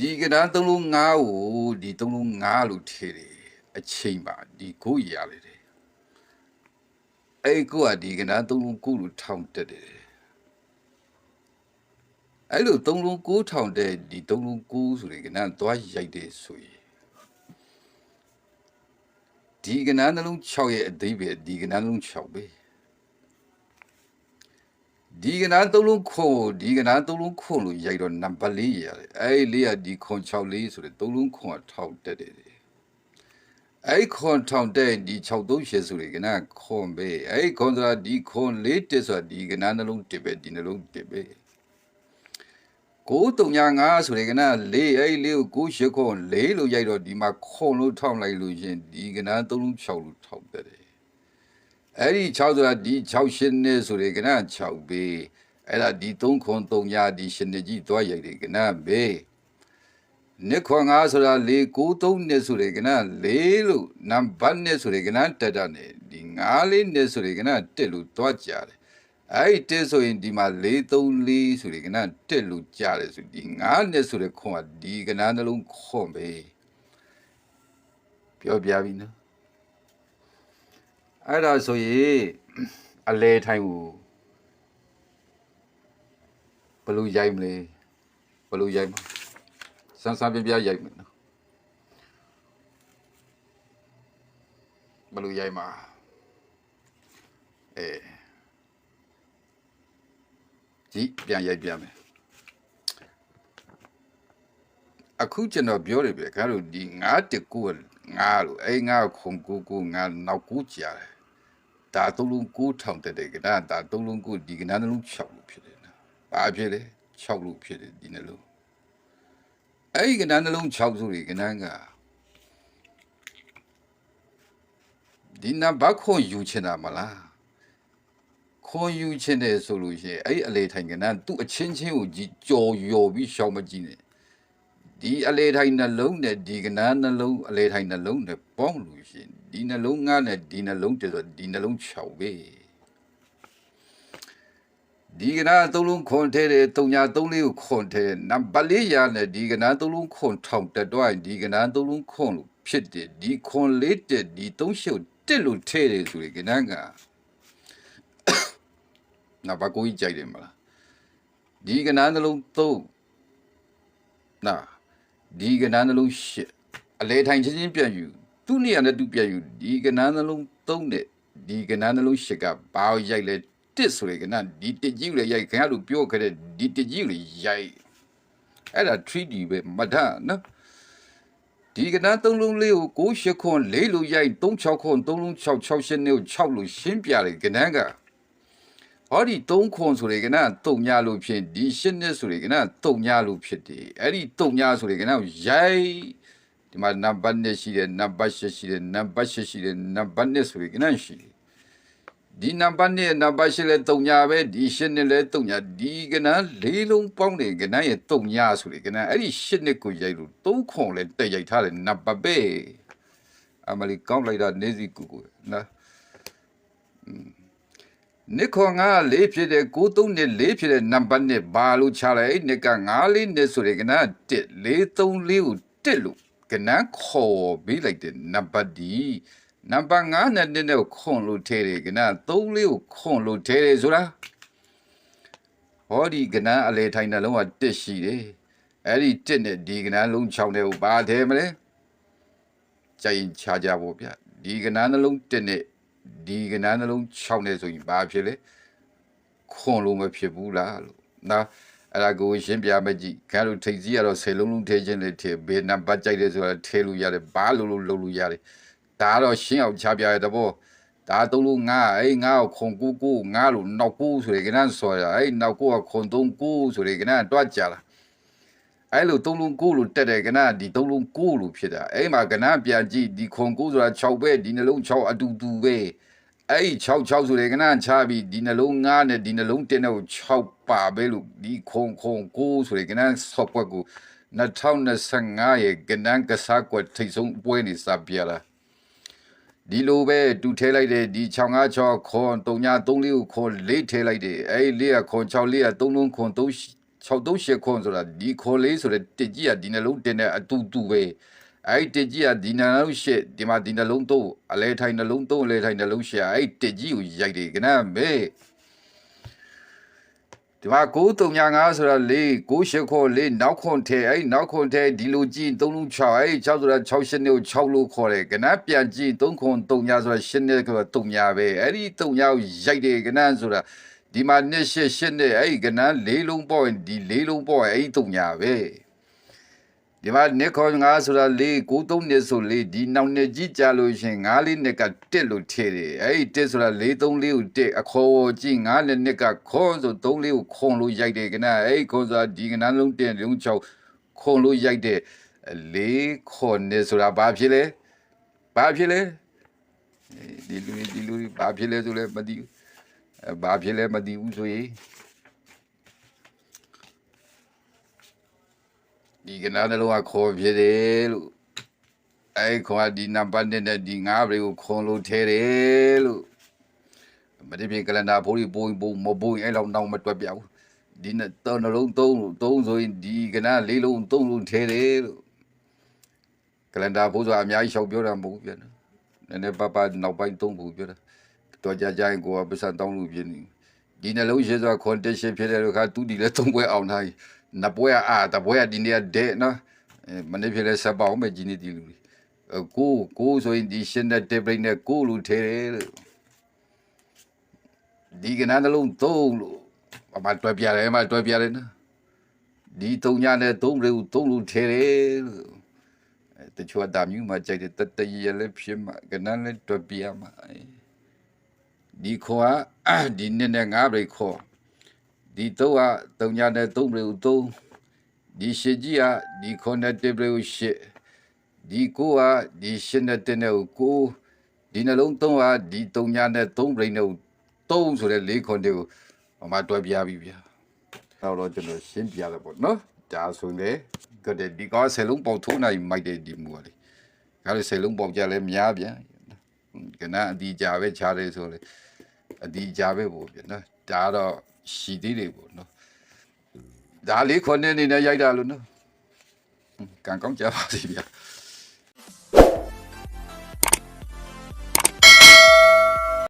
ဒီကဏ္ဍသုံးလုံး၅ကိုဒီသုံးလုံး၅လို့ထည့်တယ်အချိန်ပါဒီကိုရရလေတယ်အဲ့ကိုကဒီကဏ္ဍသုံးလုံးကိုလို့ထောင်တက်တယ်အဲ့လိုသုံးလုံးကိုထောင်တဲ့ဒီသုံးလုံးကိုဆိုရင်ကဏ္ဍသွားရိုက်တယ်ဆိုရင်ဒီကဏ္ဍနှလုံး6ရဲ့အသေးပဲဒီကဏ္ဍနှလုံး6ပဲ ဒီကနာသုံးလုံးခွန်ဒီကနာသုံးလုံးခွန်လို့ရိုက်တော့နံပါတ်၄ရတယ်အဲ့လေးကဒီခွန်6လေးဆိုတဲ့သုံးလုံးခွန်ကထောက်တက်တယ်အဲ့ခွန်ထောက်တဲ့ဒီ638ဆိုတဲ့ကနာခွန်ပဲအဲ့ခွန်ဆိုတာဒီခွန်လေးတက်ဆိုတာဒီကနာနှလုံးတက်ပဲဒီနှလုံးတက်ပဲ935ဆိုတဲ့ကနာ၄အဲ့လေးကို9ခွန်၄လို့ရိုက်တော့ဒီမှာခွန်လို့ထောက်လိုက်လို့ရှင်ဒီကနာသုံးလုံး6လို့ထောက်တက်တယ် အဲ့ဒီ6ဆိုတာဒီ6ရှင်းနေဆိုရင်ကန6ဘေးအဲ့ဒါဒီ3ခွန်3ညာဒီရှင်းနေကြီးသွားရိုက်တယ်ကနဘေးနှစ်ခွန်5ဆိုတာ4 9 3နှစ်ဆိုရင်ကန4လို့နံပါတ်နှစ်ဆိုရင်ကနတက်တာနေဒီ5လေးနှစ်ဆိုရင်ကနတက်လို့သွားကြတယ်အဲ့ဒီတက်ဆိုရင်ဒီမှာ4 3 4ဆိုရင်ကနတက်လို့ကြတယ်ဆိုဒီ5နှစ်ဆိုတဲ့ခွန်ကဒီကနနှလုံးခွန်ပဲပြောပြပြီနော် အဲ့ဒါဆိုရင်အလဲထိုင်ကိုဘယ်လိုရိုက်မလဲဘယ်လိုရိုက်မလဲစမ်းစမ်းပြပြရိုက်မယ်နော်ဘယ်လိုရိုက်မှာအဲကြည့်ပြန်ရိုက်ပြမယ်အခုကျွန်တော်ပြောတယ်ဗျခင်ဗျားတို့ဒီ9တက်ကိုငါလို့အဲ့ငါခုံကိုကိုငါနောက်ကူးကြတယ် ဒါသုံးလုံးကိုထောင်တက်တယ်ကဒါဒါသုံးလုံးကိုဒီကနာနှလုံး6လို့ဖြစ်တယ်နော်ဘာဖြစ်လဲ6လို့ဖြစ်တယ်ဒီနှလုံးအဲ့ဒီကနာနှလုံး6ဆိုရင်ကနာကဒီနဘခွန်ယူချင်တာမလားခွန်ယူချင်တယ်ဆိုလို့ရှိရင်အဲ့အလေထိုင်ကနာသူ့အချင်းချင်းကိုကြီးကြော်ယော်ပြီးရှောင်မကြည့်နဲ့ဒီအလေထိုင်နှလုံးနဲ့ဒီကနာနှလုံးအလေထိုင်နှလုံးနဲ့ပေါင်းလို့ရှိရင် ဒီနှလုံးငါနဲ့ဒီနှလုံးတည်းဆိုဒီနှလုံး6ပဲဒီကနာသုံးလုံးခွန်ထဲတယ်တုံညာသုံးလေးကိုခွန်ထဲနံပါတ်လေးရနဲ့ဒီကနာသုံးလုံးခွန်ထောင်တက်တော့ဒီကနာသုံးလုံးခွန်လို့ဖြစ်တယ်ဒီခွန်လေးတက်ဒီသုံးရှုပ်တက်လို့ထဲတယ်ဆိုရင်ကနာကနာဘာကိုကြီးကြိုက်တယ်မလားဒီကနာနှလုံးသုံးနာဒီကနာနှလုံးရှစ်အလေထိုင်ချင်းချင်းပြန်ယူ သူ့နေရာနဲ့သူပြန်ယူဒီကနာနှလုံးသုံးတဲ့ဒီကနာနှလုံးရှစ်ကဘာရိုက်လဲတစ်ဆိုရယ်ကနာဒီတကြီးလေရိုက်ခင်ဗျားတို့ပြောခဲ့တဲ့ဒီတကြီးလေရိုက်အဲ့ဒါ 3D ပဲမဒနော်ဒီကနာသုံးလုံးလေးကို6 8ခွန်4လို့ရိုက်3 6ခွန်3လုံး6 6 8နဲ့6လို့ရှင်းပြတယ်ကနန်းကဟောဒီ3ခွန်ဆိုရယ်ကနာတုံညာလို့ဖြစ်ဒီ8နှစ်ဆိုရယ်ကနာတုံညာလို့ဖြစ်တယ်အဲ့ဒီတုံညာဆိုရယ်ကနာရိုက် ဒီမှာနံပါတ်1ရှိတယ်နံပါတ်8ရှိတယ်နံပါတ်8ရှိတယ်နံပါတ်1ဆိုရယ်ကနာရှိတယ်ဒီနံပါတ်1နံပါတ်8လဲတုံညာပဲဒီ8နှစ်လဲတုံညာဒီကနာလေးလုံးပေါင်းတယ်ကနာရဲ့တုံညာဆိုရယ်ကနာအဲ့ဒီ8နှစ်ကိုရိုက်လို့3ခွန်လဲတက်ရိုက်ထားတယ်နံပါတ်ပဲအမလီကောင်းလိုက်တာနေစီကူကူနော်နစ်ခေါ်ငါလေးဖြစ်တဲ့93နဲ့4ဖြစ်တဲ့နံပါတ်နဲ့ဘာလို့ချလိုက်အဲ့နစ်က9လေးနဲ့ဆိုရယ်ကနာ1 434ကို1လို့ ကနန်းခေါ်ပေးလိုက်တဲ့နံပါတ်ဒီနံပါတ်9နဲ့1နဲ့ခွန်လို့ထဲတယ်ကနန်း3လေးကိုခွန်လို့ထဲတယ်ဆိုတာဟောဒီကနန်းအလေထိုင်နှလုံးက1ရှိတယ်အဲ့ဒီ1နဲ့ဒီကနန်းလုံး6နဲ့ကိုဘာထဲမလဲကြိုင်ချကြဖို့ဗျဒီကနန်းနှလုံး1နဲ့ဒီကနန်းနှလုံး6နဲ့ဆိုရင်ဘာဖြစ်လဲခွန်လို့မဖြစ်ဘူးလားလို့နော် အဲ့ဒါကိုရှင်းပြမကြည့်ခင်ဗျားတို့ထိတ်စီကတော့10လုံးလုံးထဲချင်းလေးထဲဘယ်နံပါတ်ကြိုက်တယ်ဆိုတာထဲလို့ရတယ်ဘာလို့လို့လုပ်လို့ရတယ်ဒါကတော့ရှင်းအောင်ချပြရတဲ့ဘောဒါသုံးလို့ငါအဲ့ငါကိုခွန်ကူကူငါလို့နောက်ကူဆိုရယ်ကနန်းဆိုရအဲ့နောက်ကူကခွန်သုံးကူဆိုရယ်ကနန်းတွားကြလားအဲ့လိုသုံးလုံးကိုလို့တက်တယ်ကနဒီသုံးလုံးကိုလို့ဖြစ်တာအဲ့မှာကနပြန်ကြည့်ဒီခွန်ကိုဆိုတာ6ပဲဒီနှလုံး6အတူတူပဲ အဲ့6 6ဆိုတယ်ကနချပြီးဒီနှလုံး9နဲ့ဒီနှလုံး10နဲ့ကို6ပါပဲလို့ဒီခွန်ခွန်ကိုဆိုတယ်ကနဆော့ပွက်ကို2025ရဲ့ကနန်းကစားကွက်ထိတ်ဆုံးပွဲနေစပြလာဒီလိုပဲတူထဲလိုက်တယ်ဒီ656ခွန်3ည3လေးကိုခွန်4ထဲလိုက်တယ်အဲ့4ကခွန်6 4က3လုံးခွန်3 6389ခွန်ဆိုတာဒီခေါ်လေးဆိုတဲ့တစ်ကြီးကဒီနှလုံးတင်တဲ့အတူတူပဲ အဲ့ဒီတစ်ကြီးကဒီနှလုံးရှစ်ဒီမှာဒီနှလုံးသုံးအလဲထိုင်နှလုံးသုံးအလဲထိုင်နှလုံးရှစ်အဲ့ဒီတစ်ကြီးကိုရိုက်တယ်ကနမေဒီမှာ9395ဆိုတာ၄98ခေါ်၄နောက်ခွန်ထဲအဲ့ဒီနောက်ခွန်ထဲဒီလိုကြည့်3လုံး6အဲ့ဒီ6ဆိုတာ6ရှစ်နဲ့6လို့ခေါ်တယ်ကနပြန်ကြည့်3ခွန်3ညာဆိုတာရှစ်နဲ့ဆိုတာ3ညာပဲအဲ့ဒီ3ညာကိုရိုက်တယ်ကနဆိုတာဒီမှာနှစ်ရှစ်ရှစ်နဲ့အဲ့ဒီကန၄လုံးပေါ့ရင်ဒီ၄လုံးပေါ့ရင်အဲ့ဒီ3ညာပဲ ဒီမှာနှစ်ခွန်9ဆိုတာ၄93နှစ်ဆို၄ဒီနောက်နှစ်ကြီးကြလို့ရှရင်9လေးနှစ်ကတက်လို့ထည့်တယ်အဲ့ဒီတက်ဆိုတာ4 3လေးကိုတက်အခေါ်ကြည့်9နှစ်နှစ်ကခွန်ဆို3လေးကိုခွန်လို့ရိုက်တယ်ကနအဲ့ဒီခွန်ဆိုတာဒီကနလုံးတက်လုံး6ခွန်လို့ရိုက်တဲ့၄ခွန်နှစ်ဆိုတာဘာဖြစ်လဲဘာဖြစ်လဲဒီလူတွေဒီလူတွေဘာဖြစ်လဲဆိုလဲမသိဘူးအဲဘာဖြစ်လဲမသိဘူးဆိုရင် ဒီကနနှလုံးကခေါ်ဖြစ်တယ်လို့အဲခေါ်ဒီနံပါတ်နဲ့ဒီငါးဘရီကိုခွန်လို့ထဲတယ်လို့မတိပြေကလန်ဒါဖိုးဒီပုံပုံမပုံအဲ့လောက်တောင်းမတွက်ပြဘူးဒီနဲ့တော့နှလုံးသုံးလို့သုံးဆိုရင်ဒီကနလေးလုံးသုံးလို့ထဲတယ်လို့ကလန်ဒါဖိုးဆိုတာအများကြီးရှောက်ပြောတာမဟုတ်ဘူးပြန်နည်းနည်းပပနောက်ပိုင်းသုံးဖို့ပြောတာတော်ကြကြရင်ကိုကပတ်စံတောင်းလို့ပြင်းနေဒီနှလုံးရှိစွာ condition ဖြစ်တဲ့လူကသူဒီလဲသုံးပွဲအောင်ထား နပွဲအာတပွဲဒီနေ့တဲ့နော်မနေ့ဖြစ်လဲစပောင်းမဲ့ကြီးနေဒီလူကိုကိုဆိုရင်ဒီရှင်းတဲ့ table နဲ့ကိုလူထဲတယ်လို့ဒီကနန်းလုံးသုံးလို့အမတွဲပြတယ်အမတွဲပြတယ်နော်ဒီသုံးညနဲ့သုံးလူသုံးလူထဲတယ်လို့တချို့အတာမြူမှာကြိုက်တဲ့တတရလည်းဖြစ်မှာကနန်းလည်းတွဲပြမှာဒီခေါ်ကဒီနေ့နဲ့ငါးပြိခေါ် ဒီတော့ကသုံးညနဲ့သုံးလူသုံးဒီရှိကြီးကဒီခေါ်တဲ့ table ကိုရှစ်ဒီကိုကဒီရှင်းတဲ့တဲ့ကိုကိုဒီနှလုံးသုံးဟာဒီသုံးညာနဲ့သုံးပြိန်းနဲ့သုံးဆိုတဲ့လေးခွန်တွေကိုဟိုမှာတွဲပြပြီဗျာနောက်တော့ကျွန်တော်ရှင်းပြရပေါ့နော်ဒါဆိုလေကတဲ့ဒီကောဆယ်လုံးပေါက်ထိုးနိုင်မိုက်တဲ့ဒီမူပါလေဒါလည်းဆယ်လုံးပေါက်ကြလဲများဗျာကနအဒီကြပဲခြားတယ်ဆိုလေအဒီကြပဲပေါ့ဗျာနော်ဒါတော့ ရှိသေးတယ်ပေါ့နော်ဒါလေးခွန်နေနေနဲ့ရိုက်တာလို့နော်ကံကောင်းကြပါစီဗျာ